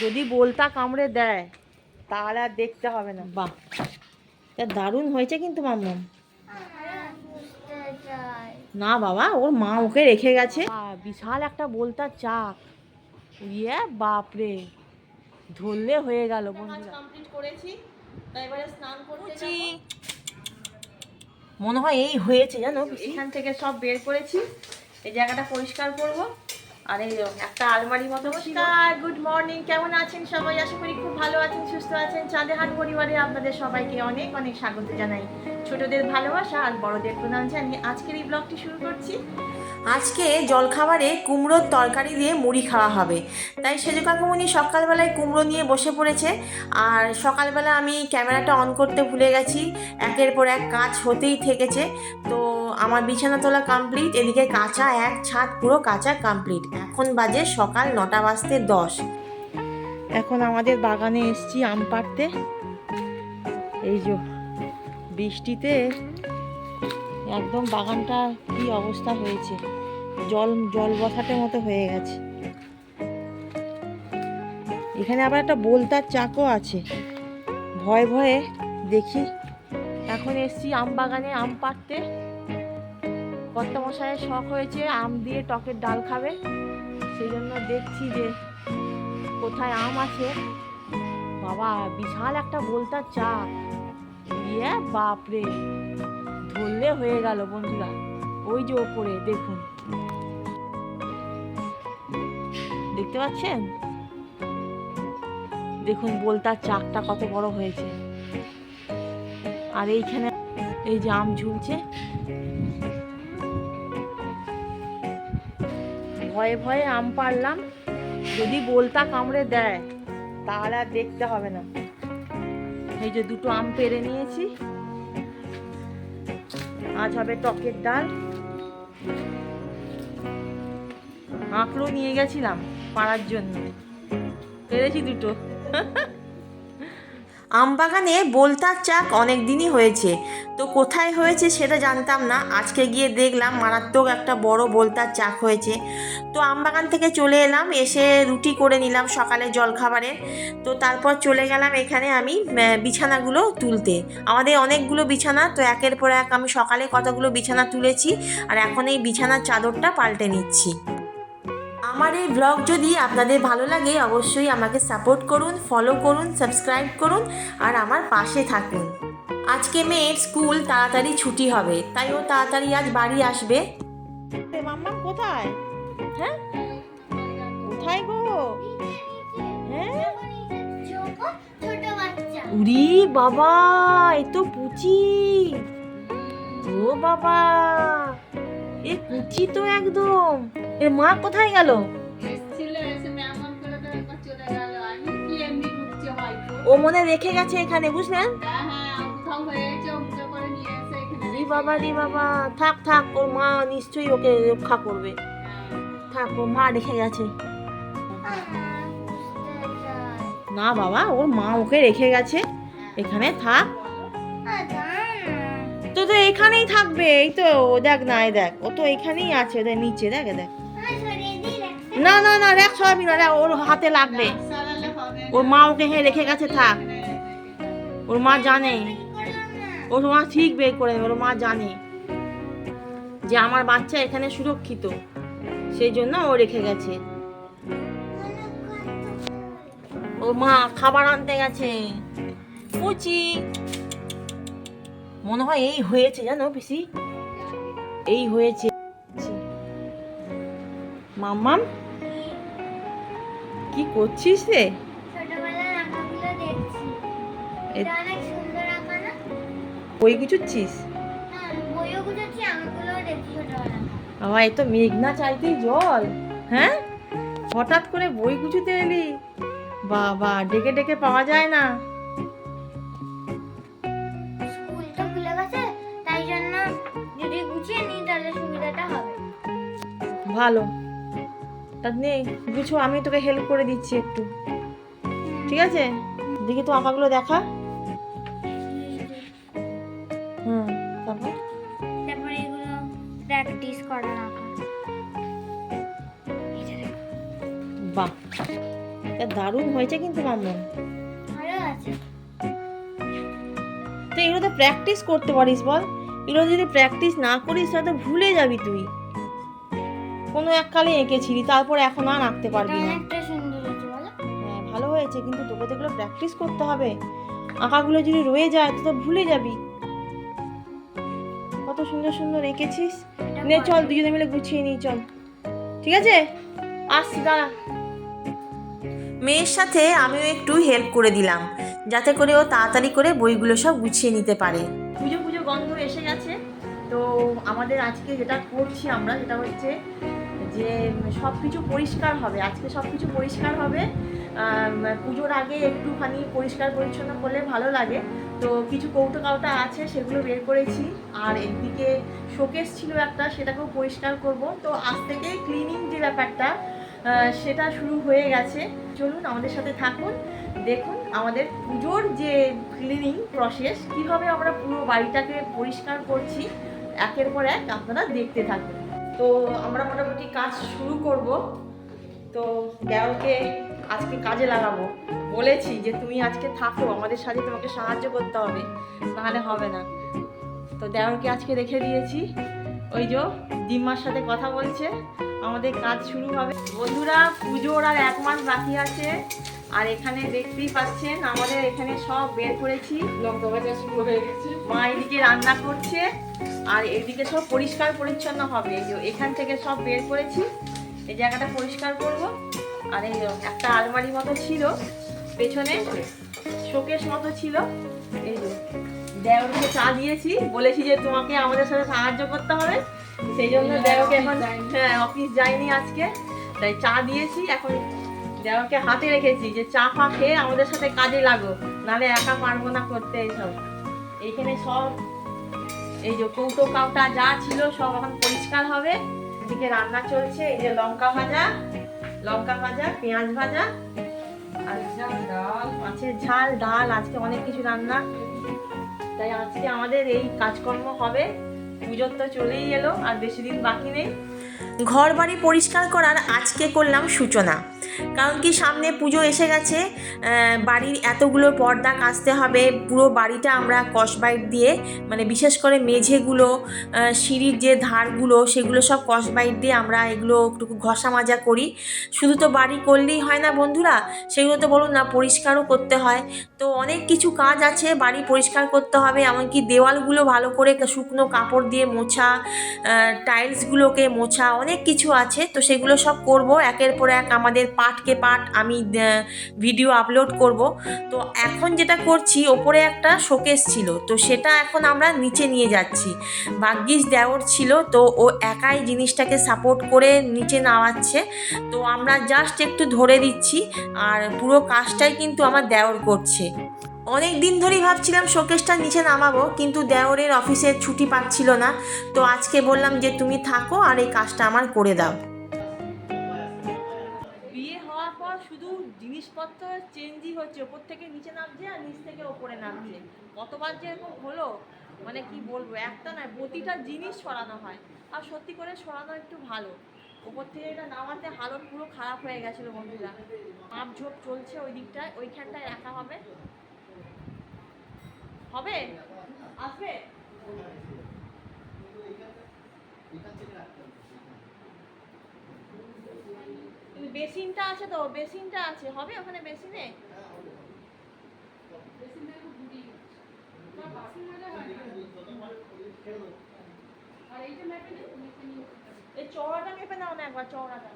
যদি বলতা কামড়ে দেয় তাহলে আর দেখতে হবে না। বাহ। তা দারুণ হয়েছে কিন্তু মাম্মাম না বাবা ওর মা ওকে রেখে গেছে। বিশাল একটা বলতা চাক। ইয়ে বাপরে। ধরলে হয়ে গেল বন্ধুরা। কমপ্লিট করেছি এবারে স্নান করছি। মনে হয় এই হয়েছে জানো। এখান থেকে সব বের করেছি এই জায়গাটা পরিষ্কার করব। আর, একটা আলমারি মতো নমস্কার গুড মর্নিং কেমন আছেন সবাই? আশা করি খুব ভালো আছেন, সুস্থ আছেন। চাঁদেহাট পরিবারে আপনাদের সবাইকে অনেক অনেক স্বাগত জানাই। ছোটদের ভালোবাসা আর বড়দের প্রণাম জানিয়ে আজকের এই ব্লগটি শুরু করছি। আজকে জলখাবারে কুমড়োর তরকারি দিয়ে মুড়ি খাওয়া হবে। তাই সেজু কাকুমনি সকালবেলায় কুমড়ো নিয়ে বসে পড়েছে। আর সকালবেলা আমি ক্যামেরাটা অন করতে ভুলে গেছি। একের পর এক কাজ হতেই থেকেছে। তো আমার বিছানা তোলা কমপ্লিট এদিকে কাঁচা এক, ছাদ পুরো কাঁচা কমপ্লিট এখন বাজে সকাল নটা বাজতে দশ। এখন আমাদের বাগানে এসছি আম পাড়তে। এই যে বৃষ্টিতে একদম বাগানটা কি অবস্থা হয়েছে? জল জল বসাটের মতো হয়ে গেছে। এখানে আবার একটা বোলতার চাকও আছে। ভয়ে ভয়ে দেখি। এখন এসছি আম বাগানে আম পাড়তে। কর্তা মশাইয়ের শখ হয়েছে আম দিয়ে টকের ডাল খাবে। সেই জন্য দেখছি যে কোথায় আম আছে। বাবা, বিশাল একটা বোলতার চাক। ইয়ে বাপরে। ধরলে হয়ে গেল বন্ধুরা। ওই যে ওপরে, দেখুন। দেখতে পাচ্ছেন? দেখুন, বলতার চাকটা কত বড় হয়েছে। আর এইখানে এই যে আম ঝুলছে। ভয়ে ভয়ে আম পারলাম যদি বলতা কামড়ে দেয়, তাহলে আর দেখতে হবে না। এই যে দুটো আম পেরে নিয়েছি। আজ হবে টকের ডাল। আঁকড়ো নিয়ে গেছিলাম পাড়ার জন্য। পেরেছি দুটো। আমবাগানে বোলতার চাক অনেক দিনই হয়েছে। তো কোথায় হয়েছে সেটা জানতাম না। আজকে গিয়ে দেখলাম মারাত্মক একটা বড় বোলতার চাক হয়েছে। তো আমবাগান থেকে চলে এলাম, এসে রুটি করে নিলাম সকালে জলখাবারে তো তারপর চলে গেলাম এখানে আমি বিছানাগুলো তুলতে। আমাদের অনেকগুলো বিছানা, তো একের পর এক আমি সকালে কতগুলো বিছানা তুলেছি, আর এখন এই বিছানার চাদরটা পাল্টে নিচ্ছি। আমার এই ব্লগ যদি আপনাদের ভালো লাগে অবশ্যই আমাকে সাপোর্ট করুন ফলো করুন সাবস্ক্রাইব করুন আর আমার পাশে থাকুন। আজকে মেয়ের স্কুল তাড়াতাড়ি ছুটি হবে তাই ও তাড়াতাড়ি আজ বাড়ি আসবে। মাম্মা কোথায়? হ্যাঁ? কোথায় গো? হ্যাঁ? উরি বাবা এ তো পুচি। ও বাবা এ পুচি তো একদম। এর মা কোথায় গেল? ও মনে রেখে গেছে এখানে বুঝলেন? হ্যাঁ হ্যাঁ রি বাবা রি বাবা। থাক থাক ওর মা নিশ্চয়ই ওকে রক্ষা করবে। থাক ওর মা রেখে গেছে। না বাবা ওর মা ওকে রেখে গেছে। এখানে থাক। তো তো এখানেই থাকবে। এই তো ও দেখ না দেখ। ও তো এখানেই আছে ওদের নিচে দেখ দেখ। না না না দেখ সবই দেখ ওর হাতে লাগবে। ওর মা ওকে হ্যাঁ রেখে গেছে, থাক। ওর মা জানে। ওর মা ঠিক বের করে ওর মা জানে যে আমার বাচ্চা এখানে সুরক্ষিত। সেই জন্য ও রেখে গেছে। ওর মা খাবার আনতে গেছে। পুচি মনে হয় এই হয়েছে, জানো পিসি? এই হয়েছে। মাম্মাম। কি করছিস রে? বই গুছুচ্ছিস? হ্যাঁ বাবা এ তো মেঘনা চাইতেই জল হ্যাঁ? হঠাৎ করে বই গুছুতে এলি? বাবা ডেকে ডেকে পাওয়া যায় না। স্কুল তো খুলে গেছে তাই জন্য যদি গুছিয়ে নিই তাহলে সুবিধাটা হবে। ভালো। তা নেই গুছো আমি তোকে হেল্প করে দিচ্ছি একটু। ঠিক আছে? দেখি তো আঁকাগুলো দেখা। হুম তারপর? তারপরে এগুলো প্র্যাকটিস আঁকা বাহ তা দারুণ হয়েছে কিন্তু মাম্মা ভালো আছে। তো এগুলো তো প্র্যাকটিস করতে পারিস বল। এগুলো যদি প্র্যাকটিস না করিস তাহলে তো ভুলে যাবি তুই। কোনো এককালে এঁকেছিলি তারপর এখন আর আঁকতে পারবি না। হ্যাঁ ভালো হয়েছে কিন্তু তোকে তো এগুলো প্র্যাকটিস করতে হবে। আঁকাগুলো যদি রয়ে যায় তো তো ভুলে যাবি। কত সুন্দর সুন্দর এঁকেছিস। নে চল দুজনে মিলে গুছিয়ে নিই চল। ঠিক আছে? আসছি দাঁড়া। মেয়ের সাথে আমিও একটু হেল্প করে দিলাম যাতে করে ও তাড়াতাড়ি করে বইগুলো সব গুছিয়ে নিতে পারে। পুজো পুজো গন্ধ এসে গেছে। তো আমাদের আজকে যেটা করছি আমরা সেটা হচ্ছে যে সব কিছু পরিষ্কার হবে, আজকে সব কিছু পরিষ্কার হবে। পুজোর আগে একটুখানি পরিষ্কার পরিচ্ছন্ন করলে ভালো লাগে। তো কিছু কৌটো কাউটা আছে, সেগুলো বের করেছি। আর এদিকে শোকেস ছিল একটা, সেটাকেও পরিষ্কার করব। তো আজ থেকে ক্লিনিং যে ব্যাপারটা সেটা শুরু হয়ে গেছে। চলুন আমাদের সাথে থাকুন, দেখুন আমাদের পুজোর যে ক্লিনিং প্রসেস কীভাবে আমরা পুরো বাড়িটাকে পরিষ্কার করছি। একের পর এক আপনারা দেখতে থাকুন। তো আমরা মোটামুটি কাজ শুরু করব। তো দেওয়ালকে আজকে কাজে লাগাবো। বলেছি যে তুমি আজকে থাকো, আমাদের সাথে তোমাকে সাহায্য করতে হবে, নাহলে হবে না। তো দেওয়ালকে আজকে রেখে দিয়েছি। ওই যে দিম্মার সাথে কথা বলছে। আমাদের কাজ শুরু হবে। বন্ধুরা পুজোর আর এক মাস বাকি আছে। আর এখানে দেখতেই পাচ্ছেন আমাদের এখানে সব বের করেছি। লঙ্কা ভাজা শুরু হয়ে গেছে। মা এদিকে রান্না করছে আর এদিকে সব পরিষ্কার পরিচ্ছন্ন হবে। এই যে এখান থেকে সব বের করেছি। এই জায়গাটা পরিষ্কার করব। আর এই একটা আলমারি মতো ছিল পেছনে। শোকেশ মতো ছিল। এই যে দেওরকে চা দিয়েছি। বলেছি যে তোমাকে আমাদের সাথে সাহায্য করতে হবে। সেই জন্য দেওকে এখন হ্যাঁ অফিস যায়নি আজকে। তাই চা দিয়েছি। এখন দেওয়াকে হাতে রেখেছি যে চা ফা খেয়ে আমাদের সাথে কাজে লাগো। নাহলে একা পারব না করতে এইসব। এইখানে সব এই যে কৌটো কাউটা যা ছিল সব এখন পরিষ্কার হবে। এদিকে রান্না চলছে এই যে লঙ্কা ভাজা লঙ্কা ভাজা পেঁয়াজ ভাজা আর ডাল। মাছের ঝাল ডাল আজকে অনেক কিছু রান্না। তাই আজকে আমাদের এই কাজকর্ম হবে। পুজোর তো চলেই এলো, আর বেশি দিন বাকি নেই। ঘর বাড়ি পরিষ্কার করার আজকে করলাম সূচনা। কারণ কি সামনে পুজো এসে গেছে বাড়ির এতগুলো পর্দা কাচতে হবে, পুরো বাড়িটা আমরা কসবাইট দিয়ে মানে বিশেষ করে মেঝেগুলো সিঁড়ির যে ধারগুলো, সেগুলো সব কসবাইট দিয়ে আমরা এগুলো একটু ঘষা মাজা করি। শুধু তো বাড়ি করলেই হয় না বন্ধুরা, সেগুলো তো বলুন না, পরিষ্কারও করতে হয়। তো অনেক কিছু কাজ আছে, বাড়ি পরিষ্কার করতে হবে, এমনকি দেওয়ালগুলো ভালো করে শুকনো কাপড় দিয়ে মোছা টাইলসগুলোকে মোছা, অনেক কিছু আছে, তো সেগুলো সব করব। একের পর এক আমাদের পার্টকে পার্ট আমি ভিডিও আপলোড করব। তো এখন যেটা করছি, ওপরে একটা শোকেস ছিল। তো সেটা এখন আমরা নিচে নিয়ে যাচ্ছি। ভাগ্যিস দেওর ছিল, তো ও একাই জিনিসটাকে সাপোর্ট করে নিচে নামাচ্ছে। তো আমরা জাস্ট একটু ধরে দিচ্ছি, আর পুরো কাজটাই কিন্তু আমার দেওর করছে। অনেক দিন ধরেই ভাবছিলাম শোকেসটা নিচে নামাবো, কিন্তু দেওরের অফিসের ছুটি পাচ্ছিল না। তো আজকে বললাম যে, তুমি থাকো আর এই কাজটা আমার করে দাও। জিনিসপত্র চেঞ্জই হচ্ছে ওপর থেকে নিচে নামছে আর নিচ থেকে ওপরে নামছে। কতবার যে এরকম হলো মানে কি বলব, একটা নয়, প্রতিটা জিনিস সরানো হয়। আর সত্যি করে সরানো একটু ভালো। ওপর থেকে এটা নামাতে হালত পুরো খারাপ হয়ে গেছিল বন্ধুরা। মাপ ঝোপ চলছে ওই দিকটায়, ওইখানটায় রাখা হবে। হবে? আসবে কিন্তু বেসিনটা আছে তো বেসিনটা আছে। হবে ওখানে বেসিনে? এই চওড়াটা মেপে নাও না একবার চওড়াটা।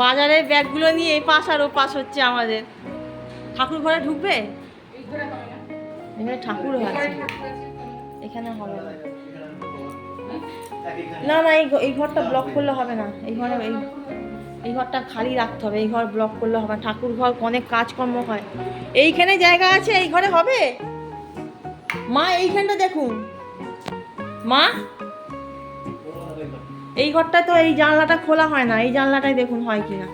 বাজারের ব্যাগগুলো নিয়ে এই পাশ আর ও পাশ হচ্ছে আমাদের। ঠাকুর ঘরে ঢুকবে? এখানে ঠাকুর আছে। এখানে হবে না। না না এই এই ঘরটা ব্লক করলে হবে না। এই ঘরে এই এই ঘরটা খালি রাখতে হবে। এই ঘর ব্লক করলে হবে ঠাকুর ঘর অনেক কাজকর্ম হয়। এইখানে জায়গা আছে? এই ঘরে হবে? মা এইখানটা দেখুন। মা? এই ঘরটা তো এই জানলাটা খোলা হয় না। এই জানলাটাই দেখুন হয় কিনা।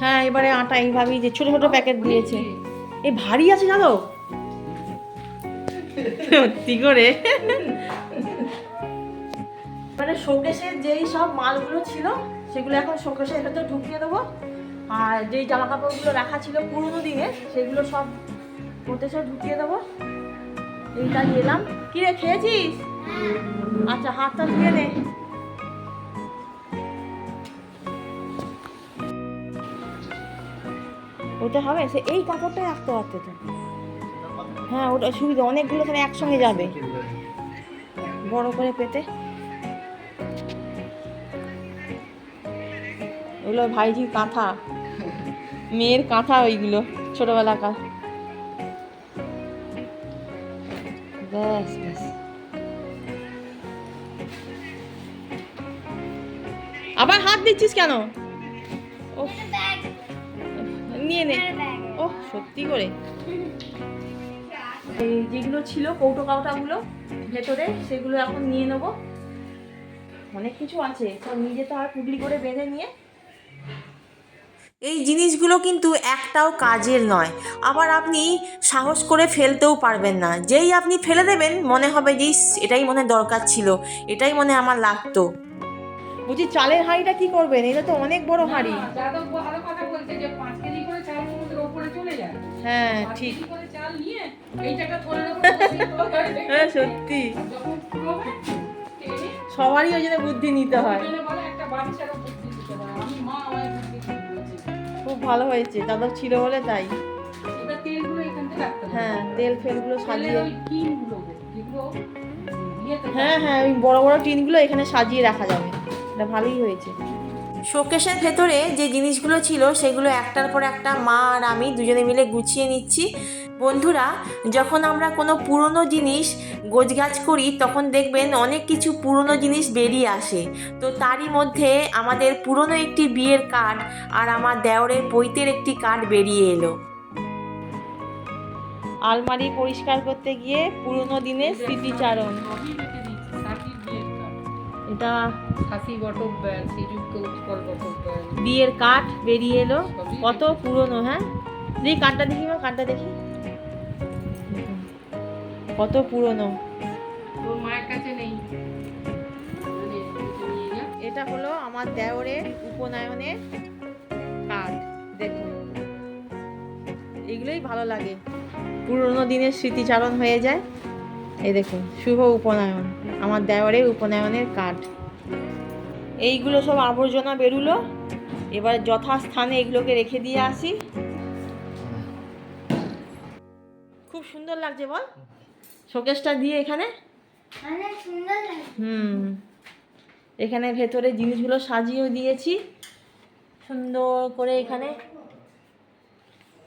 হ্যাঁ এবারে আটা এইভাবেই যে ছোট ছোট প্যাকেট দিয়েছে। এই ভারী আছে জানো? সত্যি করে? মানে শোকেশের যেই সব মালগুলো ছিল সেগুলো এখন শোকেশের ভেতর ঢুকিয়ে দেবো। আর যেই জামা কাপড়গুলো রাখা ছিল পুরোনো দিনে সেগুলো সব ওতে সব ঢুকিয়ে দেবো। এইটা এলাম। কি রে খেয়েছিস আচ্ছা হাতটা ধুয়ে নে। ওটা হবে, সে এই কাপড়টাই রাখতে পারতে তো। হ্যাঁ ওটা সুবিধা, অনেকগুলো এখানে একসঙ্গে যাবে। বড় করে পেতে। ওগুলো ভাইজির কাঁথা। মেয়ের কাঁথা ওইগুলো, ছোটবেলাকার। ব্যাস ব্যাস। আবার হাত দিচ্ছিস কেন? নিয়ে নে। ও সত্যি করে। এই যেগুলো ছিল কৌটো কাউটাগুলো ভেতরে সেগুলো এখন নিয়ে নেব। অনেক কিছু আছে সব নিজে তো আর পুগলি করে বেঁধে নিয়ে। এই জিনিসগুলো কিন্তু একটাও কাজের নয়। আবার আপনি সাহস করে ফেলতেও পারবেন না। যেই আপনি ফেলে দেবেন মনে হবে যে এটাই মনে হয় দরকার ছিল। এটাই মনে আমার লাগতো। বুঝি চালের হাঁড়িটা কি করবেন? এটা তো অনেক বড় হাঁড়ি। কথা বলছে যে হ্যাঁ ঠিক। হ্যাঁ সত্যি। সবারই ওই জন্য বুদ্ধি নিতে হয়। খুব ভালো হয়েছে দাদা ছিল বলে তাই। হ্যাঁ তেল ফেলগুলো সাজিয়ে। হ্যাঁ হ্যাঁ ওই বড় বড় টিনগুলো এখানে সাজিয়ে রাখা যাবে। এটা ভালোই হয়েছে। শোকেশের ভেতরে যে জিনিসগুলো ছিল, সেগুলো একটার পর একটা মা আর আমি দুজনে মিলে গুছিয়ে নিচ্ছি। বন্ধুরা, যখন আমরা কোনো পুরনো জিনিস গোছগাছ করি, তখন দেখবেন অনেক কিছু পুরনো জিনিস বেরিয়ে আসে। তো তারই মধ্যে আমাদের পুরনো একটি বিয়ের কার্ড আর আমার দেওরের পৈতের একটি কার্ড বেরিয়ে এলো। আলমারি পরিষ্কার করতে গিয়ে পুরনো দিনের স্মৃতিচারণ। এটা খাসি বটক শ্রীযুক্ত উৎকল বটক বিয়ের কাঠ বেরিয়ে এলো। কত পুরনো হ্যাঁ? দেখি কাঠটা দেখি মা কাঠটা দেখি। কত পুরনো। তোর মায়ের কাছে নেই। এটা এটা হলো আমার দেওরের উপনয়নের কাঠ দেখুন এগুলোই ভালো লাগে। পুরনো দিনের স্মৃতিচারণ হয়ে যায়। এই দেখুন শুভ উপনয়ন আমার দেওরের উপনয়নের কাঠ। এইগুলো সব আবর্জনা বেরুলো এবার যথাস্থানে এগুলোকে রেখে দিয়ে আসি। খুব সুন্দর লাগছে বল। শোকেসটা দিয়ে এখানে। হুম। এখানে ভেতরে জিনিসগুলো সাজিয়েও দিয়েছি। সুন্দর করে এখানে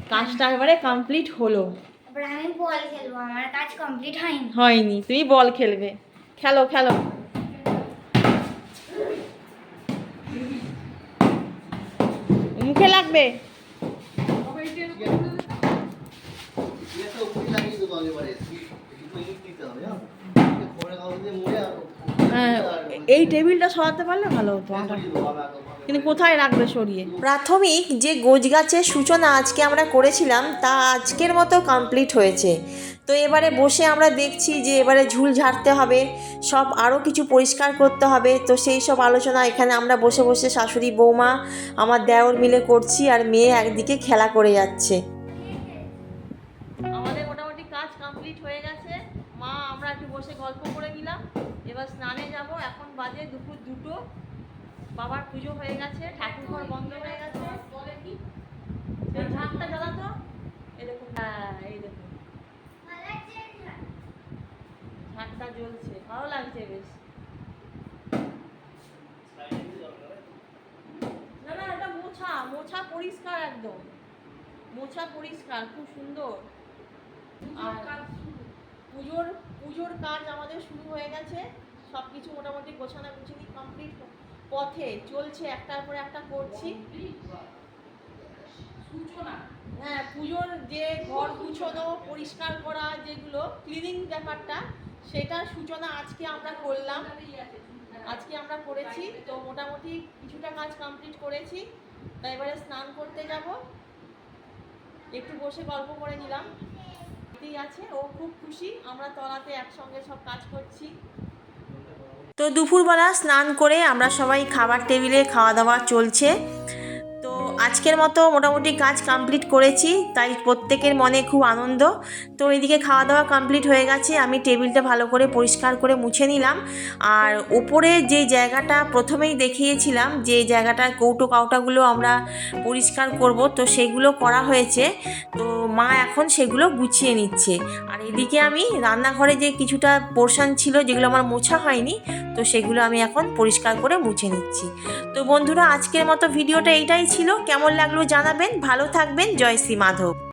কাজটা এবারে কমপ্লিট হলো। এবার আমি বল খেলব আমার কাজ কমপ্লিট হয়নি। হয়নি তুমি বল খেলবে। খেলো খেলো। মুখে লাগবে? হ্যাঁ, এই টেবিলটা সরাতে পারলে ভালো হতো কিন্তু কোথায় রাখবে সরিয়ে? প্রাথমিক যে গোছগাছের সূচনা আজকে আমরা করেছিলাম তা আজকের মতো কমপ্লিট হয়েছে। তো এবারে বসে আমরা দেখছি যে এবারে ঝুল ঝাড়তে হবে সব আরও কিছু পরিষ্কার করতে হবে। তো সেই সব আলোচনা এখানে আমরা বসে বসে শাশুড়ি বৌমা আমার দেওর মিলে করছি আর মেয়ে একদিকে খেলা করে যাচ্ছে। আমাদের মোটামুটি কাজ কমপ্লিট হয়ে গেছে। মা আমরা একটু বসে গল্প করে নিলাম। এবার স্নানে যাব। এখন বাজে দুপুর দুটো। বাবার পুজো হয়ে গেছে ঠাকুর ঘর বন্ধ হয়ে গেছে বলে কি এই ঝাঁকটা জ্বালাতো এই দেখুন হ্যাঁ এই দেখুন ঝাঁকটা জ্বলছে ভালো লাগছে বেশ। না না এটা মোছা মোছা পরিষ্কার একদম। মোছা পরিষ্কার খুব সুন্দর। আর পুজোর পুজোর কাজ আমাদের শুরু হয়ে গেছে। সব কিছু মোটামুটি গোছানো গুছিনি কমপ্লিট পথে চলছে একটার পর একটা করছি। হ্যাঁ পুজোর যে ঘর গুছোনো পরিষ্কার করা যেগুলো ক্লিনিং ব্যাপারটা সেটার সূচনা আজকে আমরা করলাম। আজকে আমরা করেছি। তো মোটামুটি কিছুটা কাজ কমপ্লিট করেছি। তাই এবারে স্নান করতে যাব। একটু বসে গল্প করে নিলাম। বাড়িতেই আছে ও খুব খুশি। আমরা তলাতে একসঙ্গে সব কাজ করছি। তো দুপুরবেলা স্নান করে আমরা সবাই খাবার টেবিলে খাওয়া দাওয়া চলছে। আজকের মতো মোটামুটি কাজ কমপ্লিট করেছি, তাই প্রত্যেকের মনে খুব আনন্দ। তো এদিকে খাওয়া দাওয়া কমপ্লিট হয়ে গেছে, আমি টেবিলটা ভালো করে পরিষ্কার করে মুছে নিলাম। আর ওপরে যে জায়গাটা প্রথমেই দেখিয়েছিলাম, যে জায়গাটার কৌটো কাউটাগুলো আমরা পরিষ্কার করব, তো সেগুলো করা হয়েছে। তো মা এখন সেগুলো গুছিয়ে নিচ্ছে। আর এদিকে আমি রান্নাঘরে যে কিছুটা পোর্শন ছিল, যেগুলো আমার মোছা হয়নি, তো সেগুলো আমি এখন পরিষ্কার করে মুছে নিচ্ছি। তো বন্ধুরা, আজকের মতো ভিডিওটা এইটাই ছিল। কেমন লাগল জানাবেন। ভালো থাকবেন। জয় শ্রী মাধব।